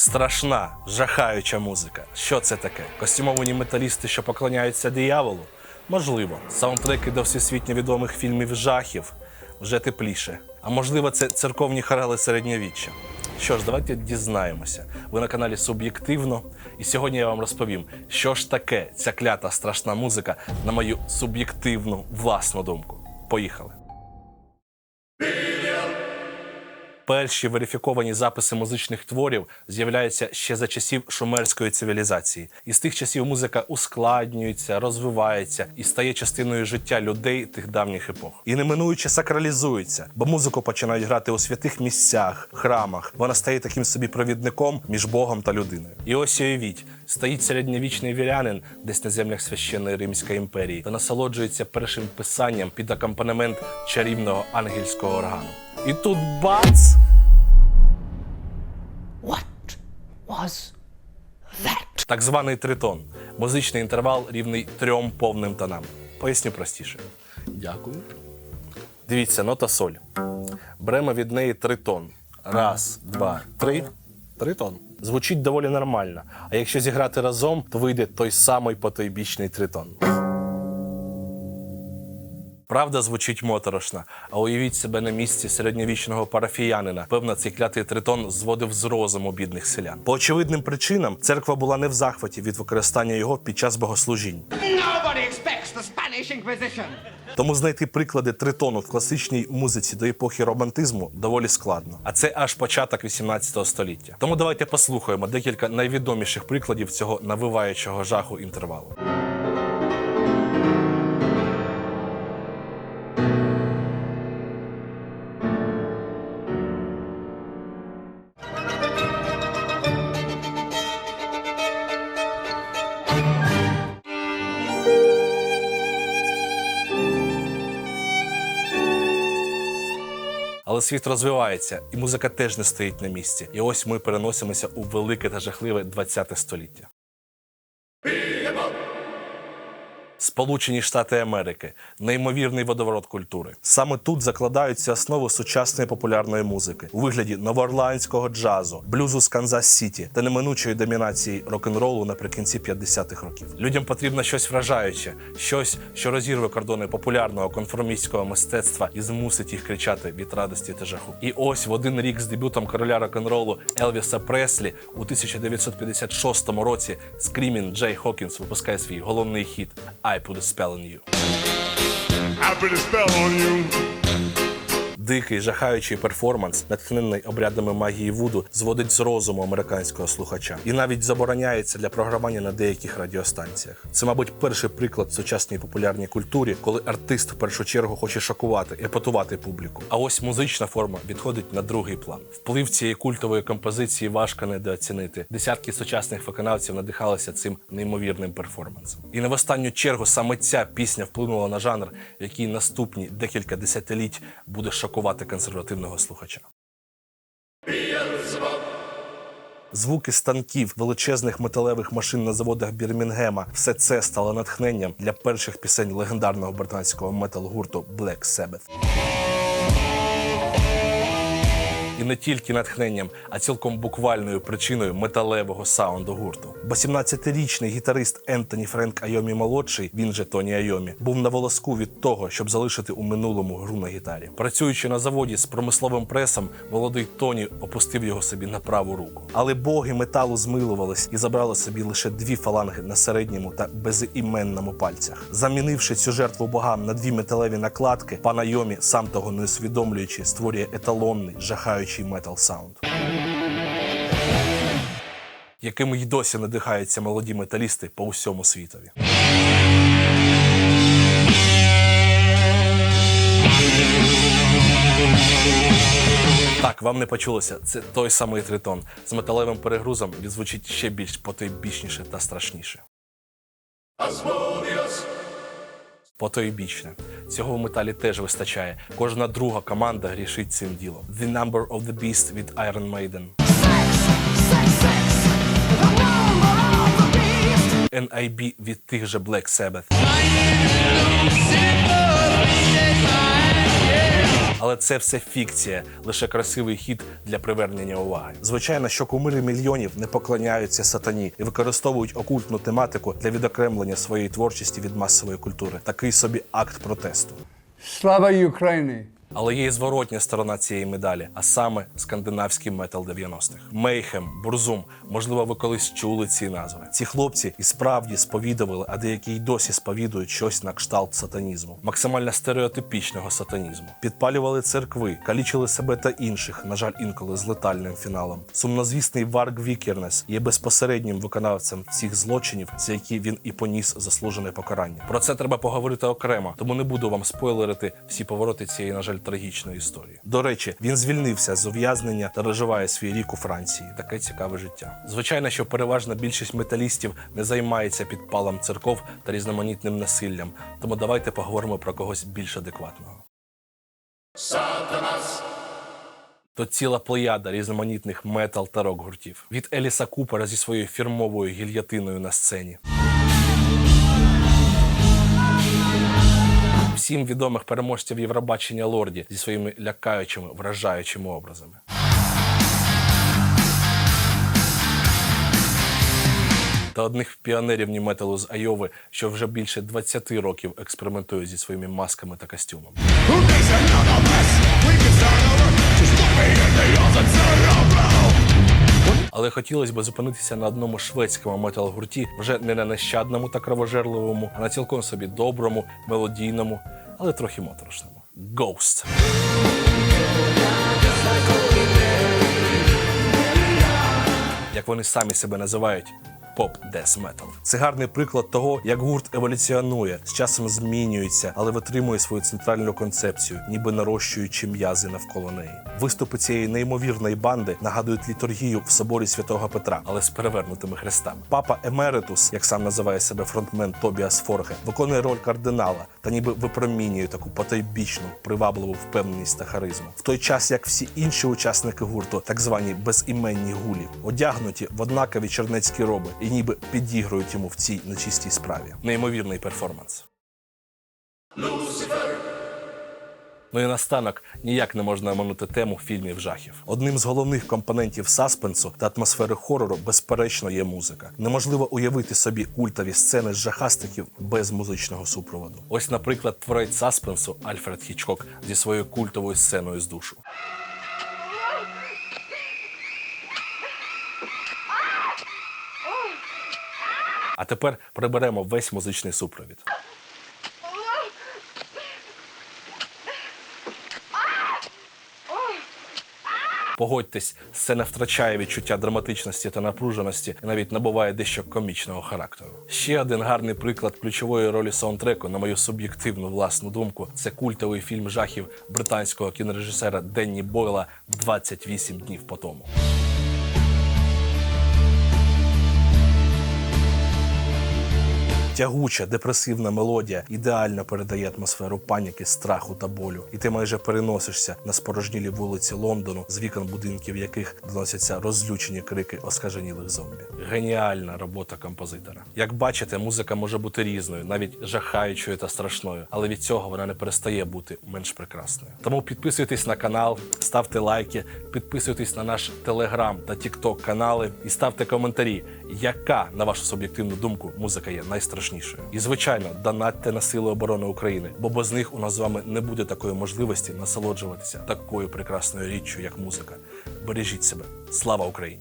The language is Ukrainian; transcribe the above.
Страшна, жахаюча музика. Що це таке? Костюмовані металісти, що поклоняються дияволу? Можливо, саундтреки до всесвітньо відомих фільмів жахів вже тепліше. А можливо, це церковні хорали середньовіччя. Що ж, давайте дізнаємося. Ви на каналі Суб'єктивно, і сьогодні я вам розповім, що ж таке ця клята страшна музика на мою суб'єктивну власну думку. Поїхали. Перші верифіковані записи музичних творів з'являються ще за часів шумерської цивілізації. І з тих часів музика ускладнюється, розвивається і стає частиною життя людей тих давніх епох. І неминуюче сакралізується, бо музику починають грати у святих місцях, храмах. Вона стає таким собі провідником між Богом та людиною. І ось уявіть, стоїть середньовічний вірянин десь на землях священної Римської імперії та насолоджується першим писанням під акомпанемент чарівного ангельського органу. І тут бац! What was that? Так званий тритон. Музичний інтервал рівний трьом повним тонам. Поясню простіше. Дякую. Дивіться, нота соль. Беремо від неї тритон. Раз, два, три. Тритон. Звучить доволі нормально. А якщо зіграти разом, то вийде той самий потойбічний тритон. Правда звучить моторошно, а уявіть себе на місці середньовічного парафіянина. Певно, цей клятий тритон зводив з розуму бідних селян. По очевидним причинам церква була не в захваті від використання його під час богослужінь. Тому знайти приклади тритону в класичній музиці до епохи романтизму доволі складно. А це аж початок 18 століття. Тому давайте послухаємо декілька найвідоміших прикладів цього навиваючого жаху інтервалу. Але світ розвивається, і музика теж не стоїть на місці. І ось ми переносимося у велике та жахливе 20 століття. Сполучені Штати Америки неймовірний водоворот культури. Саме тут закладаються основи сучасної популярної музики у вигляді новоорлеанського джазу, блюзу з Канзас Сіті та неминучої домінації рок-н-ролу наприкінці 50-х років. Людям потрібно щось вражаюче, щось, що розірве кордони популярного конформістського мистецтва і змусить їх кричати від радості та жаху. І ось в один рік з дебютом короля рок-н-ролу Елвіса Преслі у 1956 році Скрімін Джей Хокінс випускає свій головний хіт I Put a Spell on You. I put a spell on you. Дикий, жахаючий перформанс, натхнений обрядами магії Вуду, зводить з розуму американського слухача і навіть забороняється для програмування на деяких радіостанціях. Це, мабуть, перший приклад в сучасній популярній культурі, коли артист в першу чергу хоче шокувати, епатувати публіку. А ось музична форма відходить на другий план. Вплив цієї культової композиції важко недооцінити. Десятки сучасних виконавців надихалися цим неймовірним перформансом. І не в останню чергу саме ця пісня вплинула на жанр, який наступні декілька десятиліть буде шокувати консервативного слухача. Звуки станків, величезних металевих машин на заводах Бірмінгема – все це стало натхненням для перших пісень легендарного британського метал-гурту Black Sabbath. І не тільки натхненням, а цілком буквальною причиною металевого саунду гурту. Бо 17-річний гітарист Ентоні Френк Айомі молодший, він же Тоні Айомі, був на волоску від того, щоб залишити у минулому гру на гітарі. Працюючи на заводі з промисловим пресом, молодий Тоні опустив його собі на праву руку. Але боги металу змилувались і забрали собі лише дві фаланги на середньому та безіменному пальцях. Замінивши цю жертву богам на дві металеві накладки, пан Айомі, сам того не усвідомлюючи, створює еталонний, жахаючий метал саунд. Якими й досі надихаються молоді металісти по усьому світові. Так, вам не почулося. Це той самий тритон. З металевим перегрузом він звучить ще більш потойбічніше та страшніше. Потойбічне. Цього в металі теж вистачає. Кожна друга команда грішить цим ділом. The Number of the Beast від Iron Maiden. NIB від тих же Black Sabbath. Але це все фікція, лише красивий хід для привернення уваги. Звичайно, що кумири мільйонів не поклоняються сатані і використовують окультну тематику для відокремлення своєї творчості від масової культури. Такий собі акт протесту. Слава Україні! Але є і зворотня сторона цієї медалі, а саме скандинавський метал 90-х. Мейхем, Бурзум. Можливо, ви колись чули ці назви. Ці хлопці і справді сповідували, а деякі й досі сповідують щось на кшталт сатанізму, максимально стереотипічного сатанізму. Підпалювали церкви, калічили себе та інших, на жаль, інколи з летальним фіналом. Сумнозвісний Варг Вікернес є безпосереднім виконавцем цих злочинів, за які він і поніс заслужене покарання. Про це треба поговорити окремо, тому не буду вам спойлерити всі повороти цієї, на жаль, трагічної історії. До речі, він звільнився з ув'язнення та доживає свій рік у Франції. Таке цікаве життя. Звичайно, що переважна більшість металістів не займається підпалом церков та різноманітним насиллям. Тому давайте поговоримо про когось більш адекватного. То ціла плеяда різноманітних метал та рок гуртів від Еліса Купера зі своєю фірмовою гільятиною на сцені. Всім відомих переможців Євробачення Лорді зі своїми лякаючими, вражаючими образами. Та одних піонерів ні-металу з Айови, що вже більше 20 років експериментують зі своїми масками та костюмами. Але хотілося б зупинитися на одному шведському метал-гурті, вже не на нещадному та кровожерливому, а на цілком собі доброму, мелодійному, але трохи моторошному. Ghost. Як вони самі себе називають. Поп дес метал. Це гарний приклад того, як гурт еволюціонує, з часом змінюється, але витримує свою центральну концепцію, ніби нарощуючи м'язи навколо неї. Виступи цієї неймовірної банди нагадують літургію в соборі святого Петра, але з перевернутими хрестами. Папа Емеритус, як сам називає себе фронтмен Тобіас Форге, виконує роль кардинала та ніби випромінює таку потойбічну, привабливу впевненість та харизму. В той час, як всі інші учасники гурту, так звані безіменні гулі, одягнуті в однакові чернецькі роби і ніби підігрують йому в цій нечистій справі. Неймовірний перформанс. Ну і настанок ніяк не можна оминути тему фільмів жахів. Одним з головних компонентів саспенсу та атмосфери хорору, безперечно, є музика. Неможливо уявити собі культові сцени з жахастиків без музичного супроводу. Ось, наприклад, творець саспенсу Альфред Хічкок зі своєю культовою сценою з душу. А тепер приберемо весь музичний супровід. Погодьтесь, сцена втрачає відчуття драматичності та напруженості і навіть набуває дещо комічного характеру. Ще один гарний приклад ключової ролі саундтреку, на мою суб'єктивну власну думку, це культовий фільм жахів британського кінорежисера Денні Бойла «28 днів по тому. Тягуча, депресивна мелодія ідеально передає атмосферу паніки, страху та болю, і ти майже переносишся на спорожнілі вулиці Лондону, з вікон будинків яких доносяться розлючені крики оскаженілих зомбі. Геніальна робота композитора. Як бачите, музика може бути різною, навіть жахаючою та страшною, але від цього вона не перестає бути менш прекрасною. Тому підписуйтесь на канал, ставте лайки, підписуйтесь на наш телеграм та тікток канали і ставте коментарі, яка, на вашу суб'єктивну думку, музика є найстрашнішою. І звичайно, донатьте на Сили оборони України, бо без них у нас з вами не буде такої можливості насолоджуватися такою прекрасною річчю, як музика. Бережіть себе. Слава Україні!